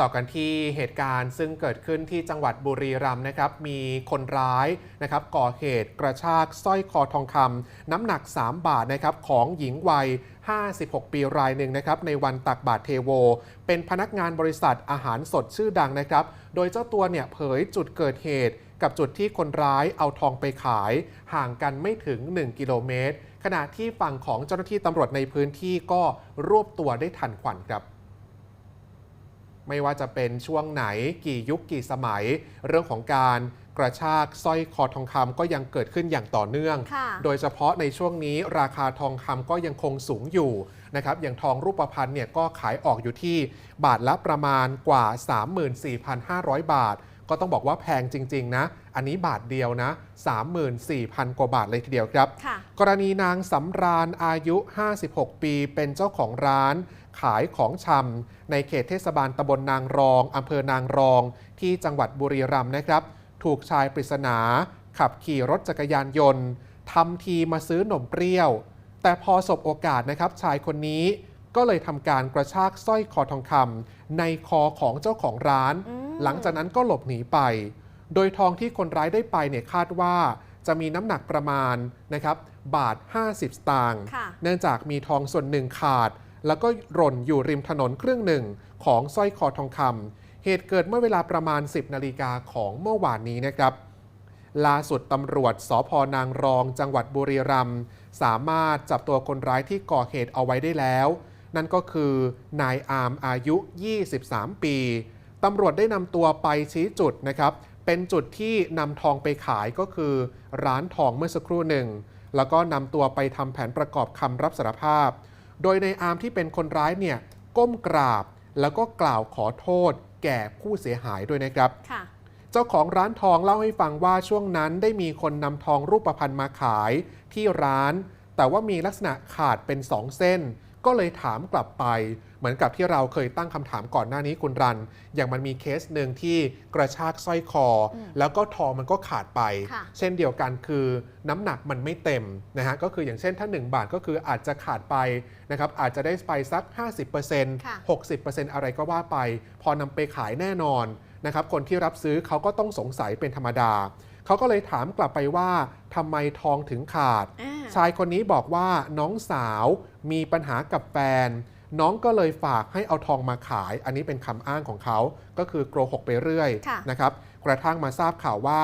ต่อกันที่เหตุการณ์ซึ่งเกิดขึ้นที่จังหวัดบุรีรัมย์นะครับ มีคนร้ายนะครับก่อเหตุกระชากสร้อยคอทองคำน้ำหนัก 3 บาทนะครับของหญิงวัย 56 ปีรายหนึ่งนะครับในวันตักบาตรเทโว เป็นพนักงานบริษัทอาหารสดชื่อดังนะครับ โดยเจ้าตัวเนี่ยเผยจุดเกิดเหตุกับจุดที่คนร้ายเอาทองไปขาย ห่างกันไม่ถึง 1 กิโลเมตร ขณะที่ฝั่งของเจ้าหน้าที่ตำรวจในพื้นที่ก็รวบตัวได้ทันควันครับ ไม่ว่าจะเป็นช่วงไหนกี่ยุคกี่สมัย เรื่องของการกระชากสร้อยคอทองคำก็ยังเกิดขึ้นอย่างต่อเนื่องค่ะโดยเฉพาะในช่วงนี้ราคาทองคำก็ยังคงสูงอยู่นะครับอย่างทองรูปพรรณเนี่ยก็ขายออกอยู่ที่บาทละประมาณกว่า 34,500 บาท ก็ต้องบอกว่าแพงจริง ๆ นะ อันนี้บาทเดียวนะ 34,000 กว่าบาทเลยทีเดียวครับค่ะกรณีนางสำราญอายุ 56 ปีเป็นเจ้าของร้าน ขายของชำในเขตเทศบาลตำบลนางรองอำเภอนางรอง ที่จังหวัดบุรีรัมย์นะครับ ถูกชายปริศนา ขับขี่รถจักรยานยนต์ทำทีมาซื้อหนมเปรี้ยว แต่พอสบโอกาสนะครับ ชายคนนี้ก็เลยทำการกระชากสร้อยคอทองคำในคอของเจ้าของร้านอืมหลังจากนั้นก็หลบหนีไป โดยทองที่คนร้ายได้ไปเนี่ยคาดว่าจะมีน้ำหนักประมาณนะครับบาท 50 สตางค์ค่ะเนื่องจากมีทองส่วนหนึ่งขาด แล้วก็หล่นอยู่ริมถนนครึ่งหนึ่งของสร้อยคอทองคำเหตุเกิดเมื่อเวลาประมาณ 10 นาฬิกาของเมื่อวานนี้นะครับล่าสุดตำรวจสพนางรอง จังหวัดบุรีรัมย์สามารถจับตัวคนร้ายที่ก่อเหตุเอาไว้ได้แล้ว นั่นก็คือนายอาร์มอายุ 23 ปีตำรวจได้นำตัวไปชี้จุดนะครับ เป็นจุดที่นำทองไปขายก็คือ ร้านทองเมื่อสักครู่หนึ่ง แล้วก็นำตัวไปทำแผนประกอบคำรับสารภาพ โดยในอาร์มที่เป็นคนร้ายเนี่ยก้มกราบแล้วก็กล่าวขอโทษ แก่ผู้เสียหายด้วยนะครับค่ะเจ้าของร้านทองเล่าให้ฟังว่าช่วงนั้นได้มีคนนำทองรูปพรรณมาขายที่ร้าน แต่ว่ามีลักษณะขาดเป็น2เส้น ก็เลยถามกลับไป เหมือนกับที่เราเคยตั้งคำถามก่อนหน้านี้คุณรัน อย่างมันมีเคสหนึ่งที่กระชากสร้อยคออมแล้วก็ทองมันก็ขาดไปค่ะเช่นเดียวกันคือน้ำหนักมันไม่เต็มนะฮะก็คืออย่างเช่นถ้า 1 บาทก็คืออาจจะขาดไปนะครับอาจจะได้ไปสัก 50%ค่ะ60%อะไรก็ว่าไป พอนำไปขายแน่นอนนะครับคนที่รับซื้อเขาก็ต้องสงสัยเป็นธรรมดา เขาก็เลยถามกลับไปว่าทำไมทองถึงขาดอ่า ชายคนนี้บอกว่าน้องสาวมีปัญหากับแฟน น้องก็เลยฝากให้เอาทองมาขาย อันนี้เป็นคำอ้างของเขา ก็คือโกหกไปเรื่อยค่ะนะครับ กระทั่งมาทราบข่าวว่า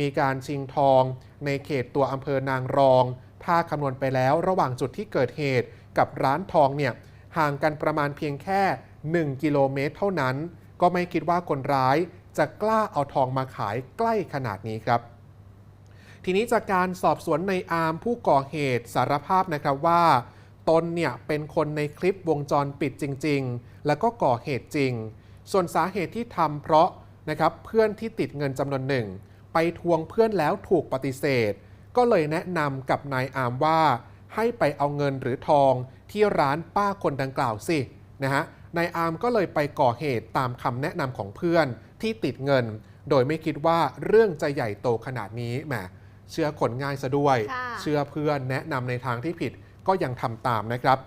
มีการชิงทองในเขตตัวอำเภอนางรอง ถ้าคำนวณไปแล้วระหว่างจุดที่เกิดเหตุกับร้านทองเนี่ยห่างกันประมาณเพียงแค่ 1 กิโลเมตรเท่านั้น ก็ไม่คิดว่าคนร้ายจะกล้าเอาทองมาขายใกล้ขนาดนี้ครับ ทีนี้จากการสอบสวนในอาร์มผู้ก่อเหตุสารภาพนะครับว่าตนเนี่ยเป็นคนในคลิปวงจรปิดจริง ๆ แล้วก็ก่อเหตุจริง ส่วนสาเหตุที่ทำเพราะนะครับเพื่อนที่ติดเงินจำนวนหนึ่ง ไปทวงเพื่อนแล้วถูกปฏิเสธ ก็เลยแนะนำกับนายอามว่า ให้ไปเอาเงินหรือทองที่ร้านป้าคนดังกล่าวสินะฮะนายอามก็เลยไปก่อเหตุตามคำแนะนำของเพื่อนที่ติดเงิน โดยไม่คิดว่าเรื่องจะใหญ่โตขนาดนี้แหม เชื่อคนง่ายซะด้วยค่ะเชื่อเพื่อนแนะนำในทางที่ผิดก็ยังทำตามนะครับ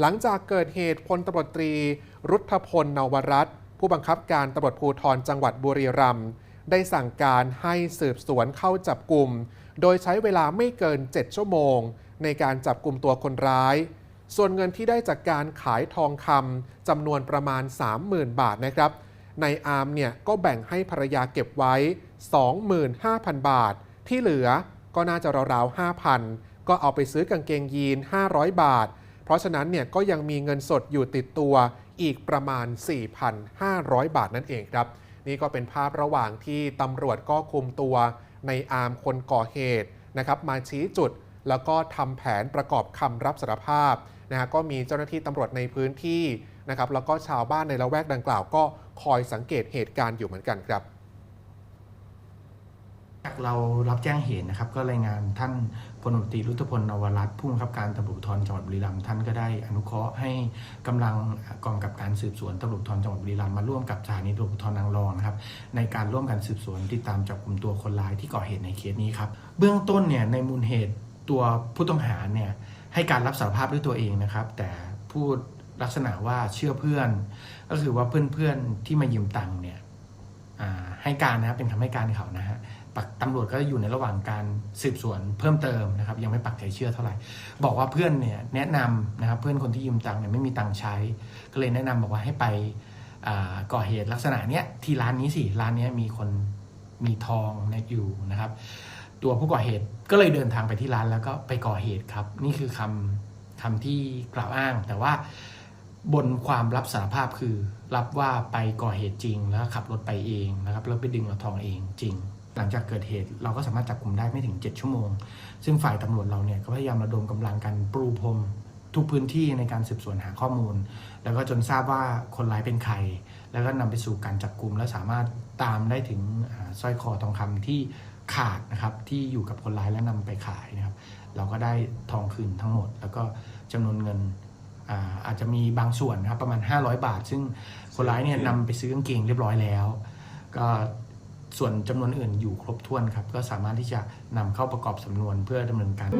หลังจากเกิดเหตุพลตำรวจตรี รุทธพลนวรัตน์ผู้บังคับการตำรวจภูธรจังหวัดบุรีรัมย์ได้สั่งการให้สืบสวนเข้าจับกลุ่ม โดยใช้เวลาไม่เกิน 7 ชั่วโมง ในการจับกลุ่มตัวคนร้าย ส่วนเงินที่ได้จากการขายทองคำจำนวนประมาณ 30,000 บาทนะครับ ในอาร์มเนี่ยก็แบ่งให้ภรรยาเก็บไว้ 25,000 บาท ที่เหลือก็น่าจะราวๆ5,000 ก็เอาไปซื้อกางเกงยีน 500 บาท เพราะฉะนั้นเนี่ยก็ยังมีเงินสดอยู่ติดตัวอีกประมาณ 4,500 บาทนั่นเองครับ นี่ก็เป็นภาพระหว่างที่ตำรวจก็คุมตัวในอาร์มคนก่อเหตุนะครับมาชี้จุดแล้วก็ทำแผนประกอบคำรับสารภาพนะฮะก็มีเจ้าหน้าที่ตำรวจในพื้นที่นะครับแล้วก็ชาวบ้านในละแวกดังกล่าวก็คอยสังเกตเหตุการณ์อยู่เหมือนกันครับ จากเรารับแจ้งเหตุนะครับ ก็รายงานท่านพลตรีรุทธพลนวรัตน์ผู้บังคับการตำรวจภูธรจังหวัดบุรีรัมย์ท่านก็ได้อนุเคราะห์ให้กำลังกองกับการสืบสวนตำรวจภูธรจังหวัดบุรีรัมย์มาร่วมกับสถานีตำรวจภูธรนางรองนะครับในการร่วมกันสืบสวนติดตามจับกลุ่มตัวคนร้ายที่ก่อเหตุในเคสนี้ครับเบื้องต้นเนี่ยในมูลเหตุตัวผู้ต้องหาเนี่ยให้การรับสารภาพด้วยตัวเองนะครับ แต่ผู้ลักษณะว่าเชื่อเพื่อน ก็คือว่าเพื่อนๆที่มายืมตังค์เนี่ยให้การนะครับเป็นคำให้การเขานะฮะ ปักตำรวจก็อยู่ในระหว่างการสืบสวนเพิ่มเติมนะครับ ยังไม่ปักใจเชื่อเท่าไหร่ บอกว่าเพื่อนเนี่ยแนะนำนะครับเพื่อนคนที่ยืมตังค์เนี่ยไม่มีตังค์ใช้ ก็เลยแนะนำบอกว่าให้ไปก่อเหตุลักษณะเนี้ยที่ร้านนี้สิร้านนี้มีคนมีทองนี่ยอยู่นะครับ ตัวผู้ก่อเหตุก็เลยเดินทางไปที่ร้านแล้วก็ไปก่อเหตุครับ นี่คือคำคำที่กล่าวอ้าง แต่ว่าบนความรับสารภาพคือ รับว่าไปก่อเหตุจริงแล้วขับรถไปเองนะครับแล้วไปดึงเอาทองเองจริง หลังจากเกิดเหตุเราก็สามารถจับกลุ่มได้ไม่ถึง 7 ชั่วโมง ซึ่งฝ่ายตำรวจเราเนี่ยก็พยายามระดมกำลังกันปรูพรมทุกพื้นที่ในการสืบสวนหาข้อมูล แล้วก็จนทราบว่าคนร้ายเป็นใคร แล้วก็นำไปสู่การจับกลุ่มและสามารถตามได้ถึงสร้อยคอทองคำที่ขาดนะครับที่อยู่กับคนร้ายแล้วนำไปขายนะครับเราก็ได้ทองคืนทั้งหมด แล้วก็จำนวนเงินอาอาจจะมีบางส่วนนะครับประมาณ 500 บาท ซึ่งคนร้ายเนี่ยนำไปซื้อกางเกงเรียบร้อยแล้ว ก็ ส่วนจำนวนอื่นอยู่ครบถ้วนครับ ก็สามารถที่จะนำเข้าประกอบสำนวนเพื่อดำเนินการ